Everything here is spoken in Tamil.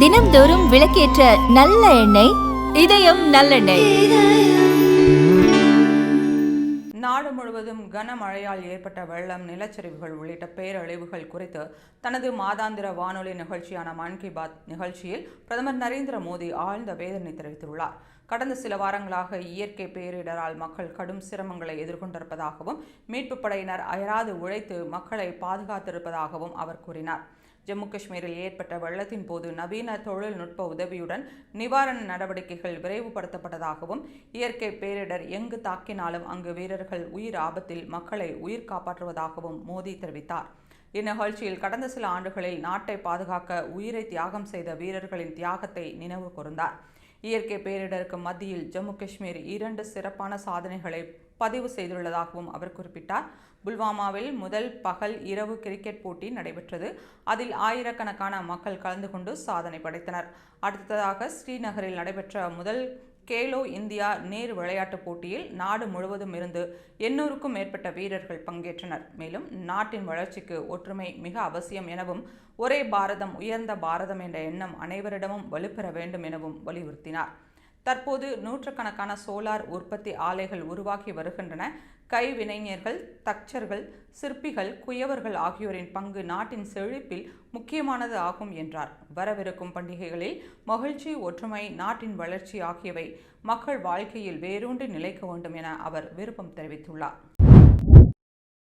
தினம்தோறும் விளக்கேற்ற நல்ல எண்ணெய் இதயம் நல்லெண்ணெய். நாடு முழுவதும் கனமழையால் ஏற்பட்ட வெள்ளம் நிலச்சரிவுகள் உள்ளிட்ட பேரழிவுகள் குறித்து தனது மாதாந்திர வானொலி நிகழ்ச்சியான மன் கி பாத் நிகழ்ச்சியில் பிரதமர் நரேந்திர மோடி ஆழ்ந்த வேதனை தெரிவித்துள்ளார். கடந்த சில வாரங்களாக இயற்கை பேரிடரால் மக்கள் கடும் சிரமங்களை எதிர்கொண்டிருப்பதாகவும் மீட்புப் படையினர் அயராது உழைத்து மக்களை பாதுகாத்திருப்பதாகவும் அவர் கூறினார். ஜம்மு காஷ்மீரில் ஏற்பட்ட வெள்ளத்தின் போது நவீன தொழில்நுட்ப உதவியுடன் நிவாரண நடவடிக்கைகள் விரைவுபடுத்தப்பட்டதாகவும் இயற்கை பேரிடர் எங்கு தாக்கினாலும் அங்கு வீரர்கள் உயிர் ஆபத்தில் மக்களை உயிர் காப்பாற்றுவதாகவும் மோடி தெரிவித்தார். இந்நிகழ்ச்சியில் கடந்த சில ஆண்டுகளில் நாட்டை பாதுகாக்க உயிரை தியாகம் செய்த வீரர்களின் தியாகத்தை நினைவு கூர்ந்தார். இயற்கை பேரிடருக்கு மத்தியில் ஜம்மு காஷ்மீர் இரண்டு சிறப்பான சாதனைகளை பதிவு செய்துள்ளதாகவும் அவர் குறிப்பிட்டார். புல்வாமாவில் முதல் பகல் இரவு கிரிக்கெட் போட்டி நடைபெற்றது. அதில் ஆயிரக்கணக்கான மக்கள் கலந்து கொண்டு சாதனை படைத்தனர். அடுத்ததாக ஸ்ரீநகரில் நடைபெற்ற முதல் கேலோ இந்தியா நேர் விளையாட்டுப் போட்டியில் நாடு முழுவதும் இருந்து எண்ணூறுக்கும் மேற்பட்ட வீரர்கள் பங்கேற்றனர். மேலும் நாட்டின் வளர்ச்சிக்கு ஒற்றுமை மிக அவசியம் எனவும் ஒரே பாரதம் உயர்ந்த பாரதம் என்ற எண்ணம் அனைவரிடமும் வலுப்பெற வேண்டும் எனவும் வலியுறுத்தினார். தற்போது நூற்றுக்கணக்கான சோலார் உற்பத்தி ஆலைகள் உருவாகி வருகின்றன. கைவினைஞர்கள் தச்சர்கள் சிற்பிகள் குயவர்கள் ஆகியோரின் பங்கு நாட்டின் செழிப்பில் முக்கியமானது ஆகும் என்றார். வரவிருக்கும் பண்டிகைகளில் மகிழ்ச்சி ஒற்றுமை நாட்டின் வளர்ச்சி ஆகியவை மக்கள் வாழ்க்கையில் வேரூன்றி நிலைக்க வேண்டும் என அவர் விருப்பம் தெரிவித்துள்ளார்.